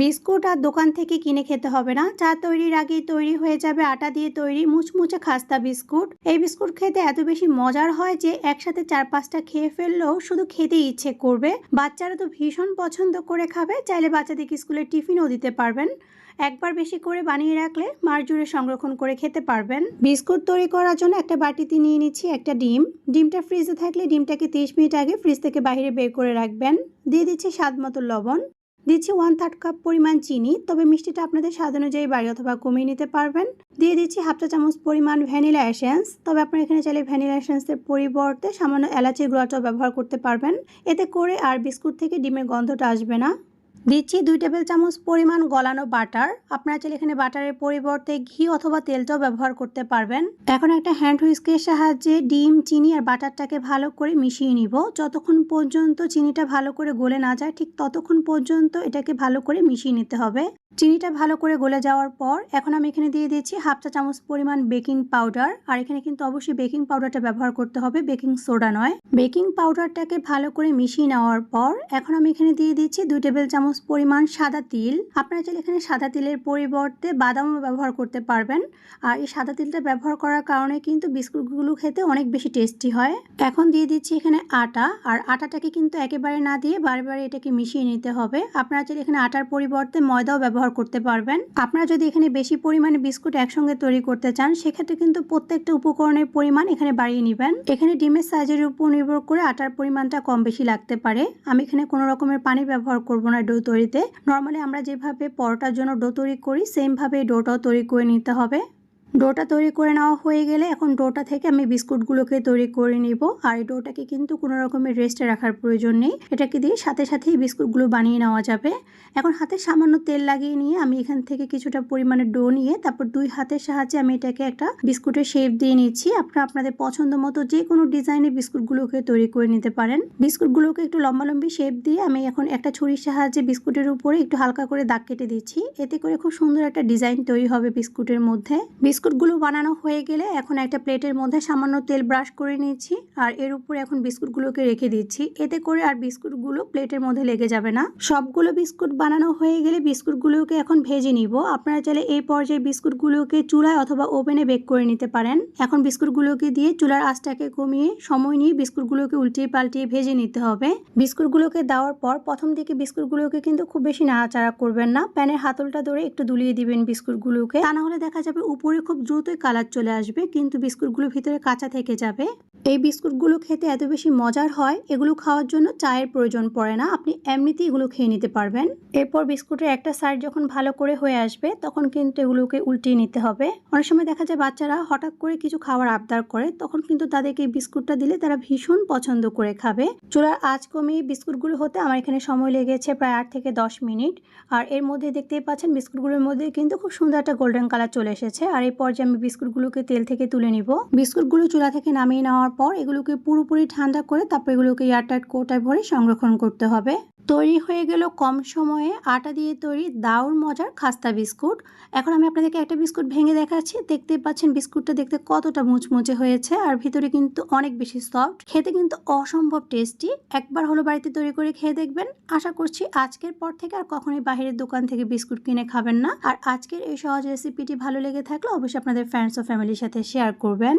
Biscuit আর দোকান থেকে কিনে খেতে হবে না। চা তৈরির আগেই তৈরি হয়ে যাবে আটা দিয়ে তৈরি মুচমুচে খাস্তা বিস্কুট। এই বিস্কুট খেতে এত বেশি মজার হয় যে একসাথে চার পাঁচটা খেয়ে ফেললেও শুধু খেতেই ইচ্ছে করবে। বাচ্চারা তো ভীষণ পছন্দ করে খাবে, চাইলে বাচ্চাদেরকে স্কুলে টিফিনও দিতে পারবেন। একবার বেশি করে বানিয়ে রাখলে মাস জুড়ে সংরক্ষণ করে খেতে পারবেন। বিস্কুট তৈরি করার জন্য একটা বাটিতে নিয়ে নিচ্ছি একটা ডিম। ডিমটা ফ্রিজে থাকলে ডিমটাকে তিরিশ মিনিট আগে ফ্রিজ থেকে বাইরে বের করে রাখবেন। দিয়ে দিচ্ছি স্বাদ মতো লবণ। দিচ্ছি ওয়ান থার্ড কাপ পরিমাণ চিনি, তবে মিষ্টিটা আপনাদের স্বাদ অনুযায়ী বাড়ি অথবা কমিয়ে নিতে পারবেন। দিয়ে দিচ্ছি হাফ চা চামচ পরিমাণ ভ্যানিলা এসেন্স তবে আপনারা এখানে চাইলে ভ্যানিলা এসেন্সের পরিবর্তে সামান্য এলাচির গুঁড়াটাও ব্যবহার করতে পারবেন। এতে করে আর বিস্কুট থেকে ডিমের গন্ধটা আসবে না। দিচ্ছি দুই টেবিল চামচ পরিমাণ গলানো বাটার। আপনারা চাইলে এখানে বাটারের পরিবর্তে ঘি অথবা তেলটাও ব্যবহার করতে পারবেন। এখন একটা হ্যান্ড হুইস্কের সাহায্যে ডিম, চিনি আর বাটারটাকে ভালো করে মিশিয়ে নিব। যতক্ষণ পর্যন্ত চিনিটা ভালো করে গলে না যায়, ঠিক ততক্ষণ পর্যন্ত এটাকে ভালো করে মিশিয়ে নিতে হবে। চিনিটা ভালো করে গলে যাওয়ার পর এখন আমি এখানে দিয়ে দিচ্ছি হাফ চা চামচ পরিমাণ বেকিং পাউডার। আর এখানে কিন্তু অবশ্যই বেকিং পাউডারটা ব্যবহার করতে হবে, বেকিং সোডা নয়। বেকিং পাউডারটাকে ভালো করে মিশিয়ে নেওয়ার পর এখন আমি এখানে দিয়ে দিচ্ছি দুই টেবিল চামচ পরিমাণ সাদা তিল। আপনারা চাইলে এখানে সাদা তিলের পরিবর্তে বাদামও ব্যবহার করতে পারবেন। আর এই সাদা তিলটা ব্যবহার করার কারণে কিন্তু বিস্কুটগুলো খেতে অনেক বেশি টেস্টি হয়। এখন দিয়ে দিচ্ছি এখানে আটা। আর আটাটাকে কিন্তু একেবারে না দিয়ে বারে বারে এটাকে মিশিয়ে নিতে হবে। আপনারা চাইলে এখানে আটার পরিবর্তে ময়দাও ব্যবহার করতে পারবেন। আপনারা যদি এখানে বেশি পরিমাণে বিস্কুট একসঙ্গে তৈরি করতে চান, সেক্ষেত্রে কিন্তু প্রত্যেকটা উপকরণের পরিমাণ এখানে বাড়িয়ে নেবেন। এখানে ডিমের সাইজের উপর নির্ভর করে আটার পরিমাণটা কম বেশি লাগতে পারে। আমি এখানে কোনো রকমের পানি ব্যবহার করব না ডো তৈরিতে। নর্মালি আমরা যেভাবে পরোটার জন্য ডো তৈরি করি, সেমভাবে ডোটাও তৈরি করে নিতে হবে। ডোটা তৈরি করে নেওয়া হয়ে গেলে এখন ডোটা থেকে আমি বিস্কুটগুলোকে তৈরি করে নিব। আর এই ডোটাকে কিন্তু কোনো রকমের রেস্টে রাখার প্রয়োজন নেই। এটাকে দিয়ে সাথে সাথেই বিস্কুটগুলো বানিয়ে নেওয়া যাবে। এখন হাতে সামান্য তেল লাগিয়ে নিয়ে আমি এখান থেকে কিছুটা পরিমাণে ডো নিয়ে তারপর দুই হাতের সাহায্যে আমি এটাকে একটা বিস্কুটের শেপ দিয়ে নিচ্ছি। আপনারা আপনাদের পছন্দ মতো যে কোনো ডিজাইনের বিস্কুটগুলোকে তৈরি করে নিতে পারেন। বিস্কুটগুলোকে একটু লম্বালম্বি শেপ দিয়ে আমি এখন একটা ছুরির সাহায্যে বিস্কুটের উপরে একটু হালকা করে দাগ কেটে দিচ্ছি। এতে করে খুব সুন্দর একটা ডিজাইন তৈরি হবে বিস্কুটের মধ্যে। বিস্কুটগুলো বানানো হয়ে গেলে এখন একটা প্লেটের মধ্যে সামান্য তেল ব্রাশ করে নিচ্ছি আর এর উপরে এখন বিস্কুটগুলোকে রেখে দিচ্ছি। এতে করে আর বিস্কুটগুলো প্লেটের মধ্যে লেগে যাবে না। সবগুলো বিস্কুট বানানো হয়ে গেলে বিস্কুটগুলোকে এখন ভেজে নিব। আপনারা চাইলে এই পর্যায়ে বিস্কুটগুলোকে চুলায় অথবা ওভেনে বেক করে নিতে পারেন। এখন বিস্কুটগুলোকে দিয়ে চুলার আঁচটাকে কমিয়ে সময় নিয়ে বিস্কুটগুলোকে উল্টিয়ে পাল্টিয়ে ভেজে নিতে হবে। বিস্কুটগুলোকে দেওয়ার পর প্রথম দিকে বিস্কুটগুলোকে কিন্তু খুব বেশি নাড়াচাড়া করবেন না। প্যানের হাতলটা ধরে একটু দুলিয়ে দিবেন বিস্কুটগুলোকে। তা না হলে দেখা যাবে উপরে খুব দ্রুতই কালার চলে আসবে কিন্তু বিস্কুটগুলো ভিতরে কাঁচা থেকে যাবে। এই বিস্কুটগুলো খেতে এত বেশি মজার হয়, এগুলো খাওয়ার জন্য চায়ের প্রয়োজন পড়ে না। আপনি এমনিতেই এগুলো খেয়ে নিতে পারবেন। এরপর বিস্কুটের একটা সাইড যখন ভালো করে হয়ে আসবে, তখন কিন্তু এগুলোকে উল্টিয়ে নিতে হবে। অনেক সময় দেখা যায় বাচ্চারা হঠাৎ করে কিছু খাবার আবদার করে, তখন কিন্তু তাদেরকে এই বিস্কুটটা দিলে তারা ভীষণ পছন্দ করে খাবে। চুলার আঁচ কমিয়ে বিস্কুটগুলো হতে আমার এখানে সময় লেগেছে প্রায় আট থেকে দশ মিনিট। আর এর মধ্যে দেখতেই পাচ্ছেন বিস্কুটগুলোর মধ্যে কিন্তু খুব সুন্দর একটা গোল্ডেন কালার চলে এসেছে। আর এই পর্যায়ে আমি বিস্কুটগুলোকে তেল থেকে তুলে নিব, বিস্কুটগুলো চুলা থেকে নামিয়ে নেওয়ার পর এগুলোকে পুরোপুরি ঠান্ডা করে তারপর এগুলোকে এয়ারটাইট কোটায় ভরে সংরক্ষণ করতে হবে। তৈরি হয়ে গেল কম সময়ে আটা দিয়ে তৈরি দাউর মজার খাস্তা বিস্কুট। এখন আমি আপনাদেরকে একটা বিস্কুট ভেঙে দেখাচ্ছি। দেখতে পাচ্ছেন বিস্কুটটা দেখতে কতটা মুচমুচে হয়েছে আর ভিতরে কিন্তু অনেক বেশি সফট। খেতে কিন্তু অসম্ভব টেস্টি। একবার হলো বাড়িতে তৈরি করে খেয়ে দেখবেন। আশা করছি আজকের পর থেকে আর কখনোই বাইরের দোকান থেকে বিস্কুট কিনে খাবেন না। আর আজকের এই সহজ রেসিপিটি ভালো লেগে থাকলে অবশ্যই আপনাদের ফ্রেন্ডস ও ফ্যামিলির সাথে শেয়ার করবেন।